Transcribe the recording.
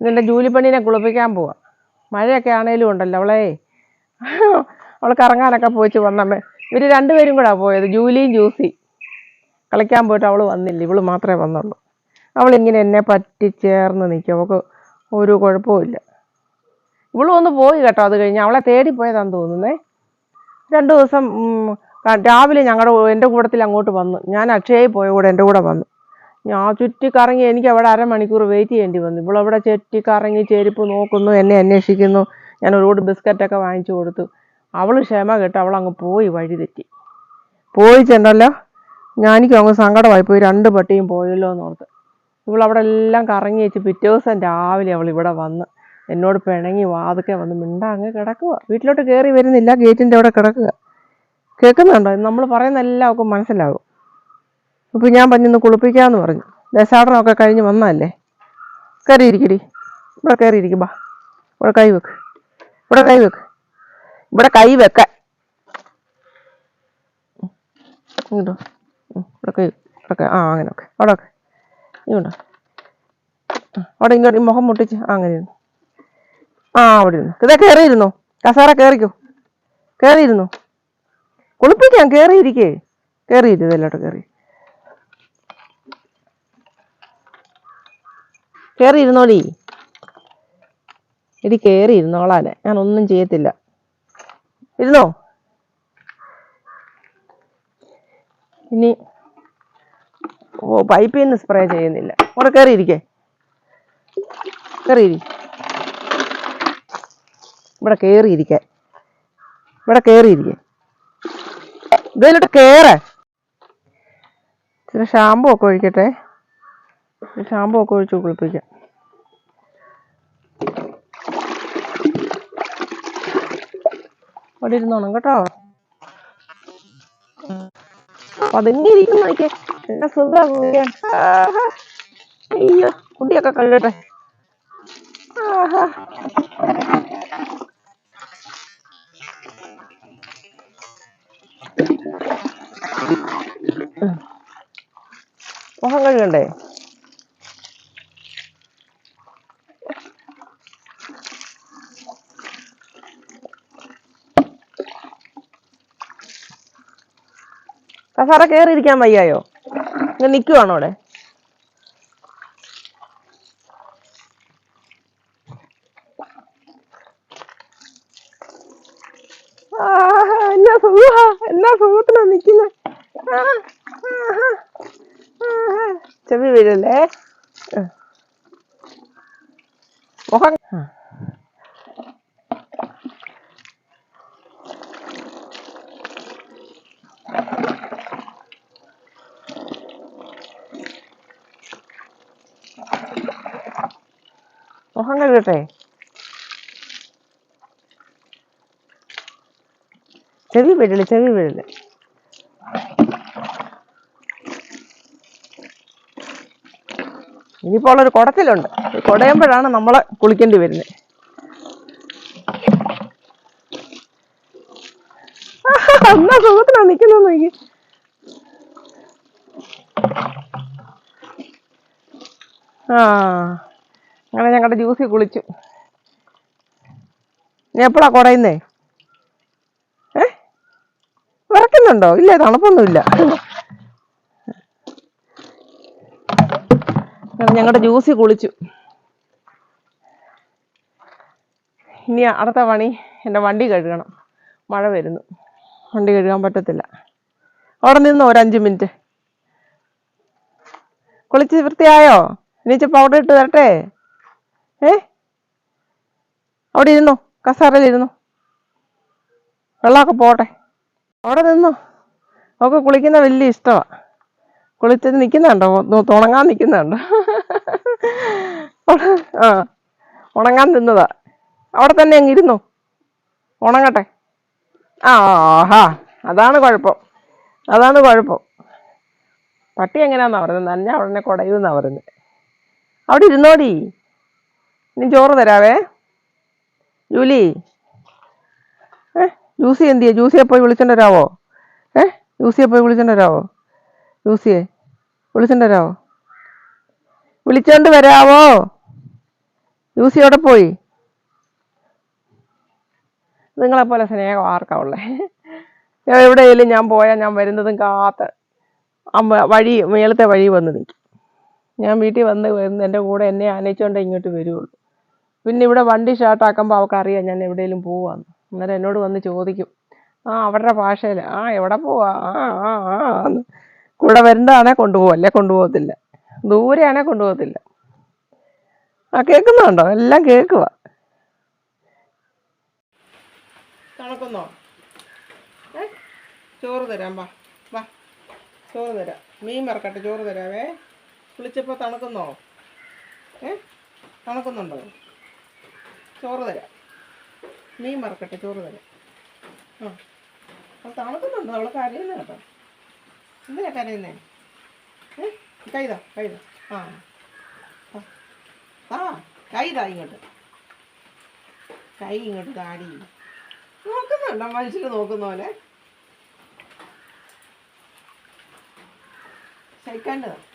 നിന്റെ ജൂലിപ്പണ്ണിനെ കുളിപ്പിക്കാൻ പോവാ. മഴയൊക്കെ ആണേലും ഉണ്ടല്ലോ അവളെ. അവൾ കറങ്ങാനൊക്കെ പോയിച്ച് വന്നമ്മേ. ഇവർ രണ്ടുപേരും കൂടെ പോയത് ജൂലിയും ജൂസി. കളിക്കാൻ പോയിട്ട് അവൾ വന്നില്ല ഇവൾ മാത്രമേ വന്നുള്ളൂ. അവളിങ്ങനെ എന്നെ പറ്റി ചേർന്ന് നിൽക്കും അവൾക്ക് ഒരു കുഴപ്പമില്ല ഇവളും ഒന്ന് പോയി കേട്ടോ അത് കഴിഞ്ഞ് അവളെ തേടിപ്പോയതാന്ന് തോന്നുന്നേ. രണ്ടു ദിവസം രാവിലെ ഞങ്ങളുടെ എന്റെ കൂടത്തിൽ അങ്ങോട്ട് വന്നു. ഞാൻ അക്ഷയയിൽ പോയ കൂടെ എന്റെ കൂടെ വന്നു. ഞാൻ ചുറ്റി കറങ്ങി എനിക്ക് അവിടെ അരമണിക്കൂർ വെയിറ്റ് ചെയ്യേണ്ടി വന്നു. ഇവളവിടെ ചെറ്റി കറങ്ങി ചെരുപ്പ് നോക്കുന്നു എന്നെ അന്വേഷിക്കുന്നു. ഞാൻ ഒരുപാട് ബിസ്ക്കറ്റൊക്കെ വാങ്ങിച്ചു കൊടുത്തു. അവൾ ക്ഷമ കേട്ട് അവൾ അങ്ങ് പോയി വഴി തെറ്റി പോയി ചെന്നല്ലോ ഞാനിക്കും അങ്ങ് സങ്കടമായി പോയി. രണ്ട് പട്ടിയും പോയല്ലോ എന്ന് ഓർത്ത് ഇവളവിടെ എല്ലാം കറങ്ങി വെച്ച് പിറ്റേ ദിവസം രാവിലെ അവൾ ഇവിടെ വന്ന് എന്നോട് പിണങ്ങി വാതൊക്കെ വന്ന് മിണ്ടാ അങ്ങ് കിടക്കുക വീട്ടിലോട്ട് കയറി വരുന്നില്ല ഗേറ്റിന്റെ അവിടെ കിടക്കുക കേൾക്കുന്നുണ്ടോ? നമ്മൾ പറയുന്ന എല്ലാവർക്കും മനസ്സിലാകും. ഇപ്പം ഞാൻ പറഞ്ഞിന്ന് കുളിപ്പിക്കാമെന്ന് പറഞ്ഞു. ദശാടനമൊക്കെ കഴിഞ്ഞ് വന്നതല്ലേ? കയറിയിരിക്കടി ഇവിടെ കയറിയിരിക്കും ബാ. ഇവിടെ കൈ വെക്ക്. ഇവിടെ കൈ വെക്ക്. ഇവിടെ കൈ വെക്ക. ആ അങ്ങനെ ഒക്കെ അവിടെ ഒക്കെ ഇങ്ങോട്ടോ അവിടെ ഇങ്ങോട്ട് മുഖം മുട്ടിച്ച് അങ്ങനെ ഇരുന്നു. ആ അവിടെ ഇരുന്നു. ഇതാ കയറിയിരുന്നു കസാര കയറിക്കോ കയറിയിരുന്നു കുളിപ്പിക്കാം കയറിയിരിക്കേ കയറിയിരുന്നു ഇതിലോട്ട് കയറി കയറി ഇരുന്നോടി ഇടി കയറി ഇരുന്നോളാനെ ഞാൻ ഒന്നും ചെയ്യത്തില്ല. ഇരുന്നോ? ഇനി ഓ പൈപ്പിൽ നിന്ന് സ്പ്രേ ചെയ്യുന്നില്ല. അവിടെ കയറി ഇരി. ഇവിടെ കയറി ഇരിക്കേ ഇവിടെ കയറി ഇരിക്കേ ഇതിലോട്ട് കയറേ ഇച്ചിരി ഷാമ്പു ഒക്കെ ഒഴിക്കട്ടെ. ഷാമ്പു ഒക്കെ ഒഴിച്ച് കുളിപ്പിക്കാം അവിടെ ഇരുന്നോണം കേട്ടോ. പതുങ്ങിയിരിക്കുന്ന എന്നാ കുട്ടിയൊക്കെ ആഹാ. മുഖം കഴുകണ്ടേ? കസാര കയറിയിരിക്കാൻ വയ്യായോ? ഇങ്ങനെ നിൽക്കുവാണോ അവിടെ? എന്നാ സുഖ എന്നാ സുഖത്തിനാ ആഹാ. ചെവി വീഴല്ലേ? മുഖം മുഖം കഴുകട്ടെ? ചെവി വീഴില്ല ചെവി വീഴില്ല ഇനിയിപ്പോൾ ഉള്ളൊരു കുടത്തിലുണ്ട്. കുടയുമ്പോഴാണ് നമ്മൾ കുളിക്കേണ്ടി വരുന്നത് എന്നാ സുഖത്തിനാ നിൽക്കുന്ന നോക്കി. ആ. അങ്ങനെ ഞങ്ങളുടെ ജ്യൂസിൽ കുളിച്ചു. നീ എപ്പോഴാ കുടയുന്നേ? ഏ? വിറക്കുന്നുണ്ടോ ഇല്ല തണുപ്പൊന്നുമില്ല. ഞങ്ങളുടെ ജ്യൂസിൽ കുളിച്ചു. ഇനി അടുത്ത പണി എന്റെ വണ്ടി കഴുകണം. മഴ വരുന്നു. വണ്ടി കഴുകാൻ പറ്റത്തില്ല. അവിടെ നിന്ന് ഒരു അഞ്ച് മിനിറ്റ്. കുളിച്ച് വൃത്തിയായോ? ഇനിച്ച് പൗഡർ ഇട്ട് തരട്ടെ? ഏ? അവിടെ ഇരുന്നോ കസാരയിലിരുന്നു? വെള്ളമൊക്കെ പോട്ടെ അവിടെ നിന്നോ? ഒക്കെ കുളിക്കുന്ന വലിയ ഇഷ്ടമാണ് കുളിച്ചിട്ട് നിൽക്കുന്നുണ്ടോ? തുണങ്ങാൻ നിൽക്കുന്നുണ്ടോ? ആ ഉണങ്ങാൻ നിന്നതാ. അവിടെ തന്നെ അങ്ങ് ഇരുന്നു? ഉണങ്ങട്ടെ. ആ ആഹാ. അതാണ് കുഴപ്പം. അതാണ് കുഴപ്പം. പട്ടി എങ്ങനെയാന്നാ പറയുന്നത്? നനഞ്ഞ ഉടനെ കൊടയുന്നാ പറയുന്നത്. അവിടെ ഇരുന്നോടി. ഇനി ചോറ് തരാവേ. ജൂലി. ഏ ജൂസി എന്തിയെ? ജൂസിയെ പോയി വിളിച്ചോണ്ട് വരാവോ? ഏ ജൂസിയെ പോയി വിളിച്ചോണ്ട് വരാവോ? ജൂസിയെ വിളിച്ചോണ്ട് വരാവോ? വിളിച്ചോണ്ട് വരാവോ? ജൂസി എവിടെ പോയി? നിങ്ങളെപ്പോലെ സ്നേഹം ആർക്കാ ഉള്ളേ? എവിടെയെങ്കിലും ഞാൻ പോയാൽ ഞാൻ വരുന്നതും കാത്ത് അമ്മ വഴി മേളത്തെ വഴി വന്ന് നിൽക്കും. ഞാൻ വീട്ടിൽ വന്ന് വരുന്ന എന്റെ കൂടെ എന്നെ ആനയിച്ചുകൊണ്ടേ ഇങ്ങോട്ട് വരുള്ളൂ പിന്നെ ഇവിടെ വണ്ടി സ്റ്റാർട്ടാക്കുമ്പോൾ അവൾക്കറിയാം ഞാൻ എവിടെയെങ്കിലും പോവാന്ന്. അന്നേരം എന്നോട് വന്ന് ചോദിക്കും ആ അവരുടെ ഭാഷയിൽ ആ എവിടെ പോവാ? ആ ആ ആ. കൂടെ വരുന്നതാണേ കൊണ്ടുപോകും അല്ലേ കൊണ്ടുപോകത്തില്ല. ദൂരെയാണേ കൊണ്ടുപോകത്തില്ല. ആ കേൾക്കുന്നുണ്ടോ? എല്ലാം കേൾക്കുക തണുക്കുന്നോ? ചോറ് തരാം വാ വാ. ചോറ് തരാം. മീൻ മറക്കട്ടെ ചോറ് തരാവേ. കുളിച്ചപ്പോൾ തണുക്കുന്നോ? ഏ? തണുക്കുന്നുണ്ടോ? ചോറ് തരാം. മീൻ മറക്കട്ടെ ചോറ് തരാം. ആ. അവൾ തണുക്കുന്നുണ്ടോ? അവൾ കരയുന്ന കേട്ടോ എന്തിനാ കരയുന്നേ? ഏ? കൈതാ കൈതാ. ആ. ആ. കൈതാ ഇങ്ങോട്ട്. കൈ ഇങ്ങോട്ട് താടി. നോക്കുന്നുണ്ടോ മനുഷ്യർ നോക്കുന്ന പോലെ? അയ്യടി